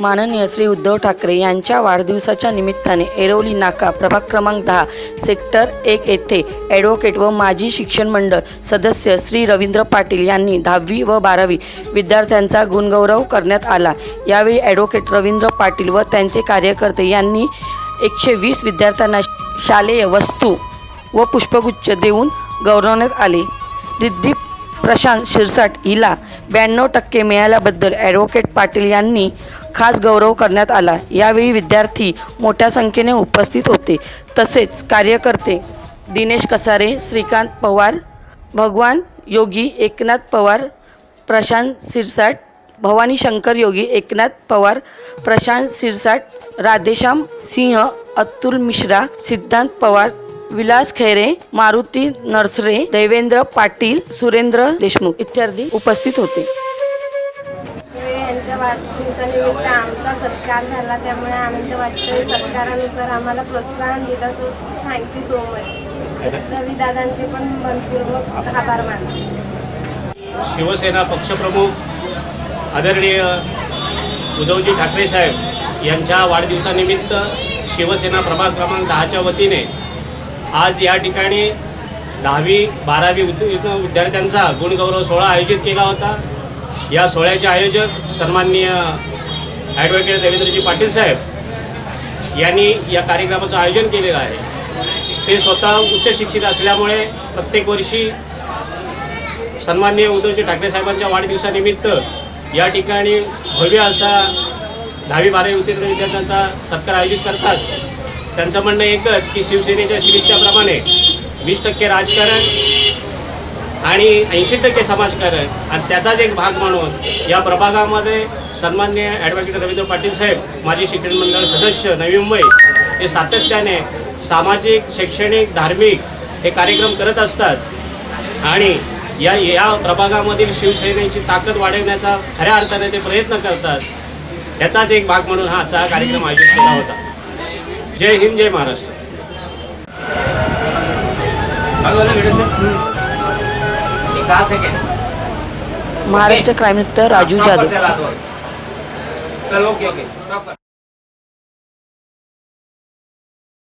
माननीय श्री उद्धव ठाकरे यांच्या वाढदिवसाच्या निमित्ताने एरोली नाका प्रभाग क्रमांक दहा सेक्टर एक येथे ॲडव्होकेट व माजी शिक्षण मंडळ सदस्य श्री रवींद्र पाटील यांनी दहावी व बारावी विद्यार्थ्यांचा गुणगौरव करण्यात आला. यावेळी ॲडव्होकेट रवींद्र पाटील व त्यांचे कार्यकर्ते यांनी एकशे वीस विद्यार्थ्यांना शालेय वस्तू व पुष्पगुच्छ देऊन गौरवण्यात आले. रिद्धी प्रशांत शिरसाट हिला ब्याण्णव टक्के मिळाल्याबद्दल ॲडव्होकेट पाटील यांनी खास गौरव करण्यात आला. यावेळी विद्यार्थी मोठ्या संख्येने उपस्थित होते. तसेच कार्यकर्ते दिनेश कसारे श्रीकांत पवार भगवान योगी एकनाथ पवार प्रशांत शिरसाट भवानी शंकर योगी एकनाथ पवार प्रशांत शिरसाट राधेश्याम सिंह अतुल मिश्रा सिद्धांत पवार विलास खैरे मारुती नरसरे देवेंद्र पाटील सुरेंद्र देशमुख इत्यादी उपस्थित होते. यांच्या वाढदिवसानिमित्त आमचा सत्कार झाला त्यामुळे आनंद वाटतोय सत्कारानुसार आम्हाला प्रोत्साहन दिलं तो thank you so much Ravi दादांचे पण मनपूर्वक आभार मानतो. शिवसेना पक्षप्रमुख आदरणीय उद्धवजी ठाकरे साहेब यांच्या वाढदिवसानिमित्त शिवसेना प्रभाग क्रमांक दहाच्या वतीने आज या ठिकाणी दहावी बारावी विद्यार्थ्यांचा गुणगौरव सोहळा आयोजित केला होता. या सोहळ्याचे आयोजक सन्माननीय ॲडव्होकेट देवेंद्रजी पाटील साहेब यांनी या कार्यक्रमाचं आयोजन केलेलं आहे. ते स्वतः उच्च शिक्षित असल्यामुळे प्रत्येक वर्षी सन्माननीय उद्धवजी ठाकरे साहेबांच्या वाढदिवसानिमित्त या ठिकाणी भव्य असा दहावी बारावी उत्तीर्ण विद्यार्थ्यांचा सत्कार आयोजित करतात. त्यांचं म्हणणं एकच की शिवसेनेच्या शिरिष्ट्याप्रमाणे वीस टक्के राजकारण आणि ऐंशी टक्के समाजकारण आणि त्याचाच एक भाग म्हणून या प्रभागामध्ये सन्मान्य ॲडव्होकेट रवींद्र पाटील साहेब माजी शिक्षण मंडळ सदस्य नवी मुंबई हे सातत्याने सामाजिक शैक्षणिक धार्मिक हे कार्यक्रम करत असतात. आणि या या प्रभागामधील शिवसेनेची ताकद वाढवण्याचा खऱ्या अर्थाने ते प्रयत्न करतात. त्याचाच एक भाग म्हणून हा आजचा कार्यक्रम आयोजित केला होता. जय हिंद जय महाराष्ट्र. महाराष्ट्र क्राईम राजू जाधव. चल ओके ओके.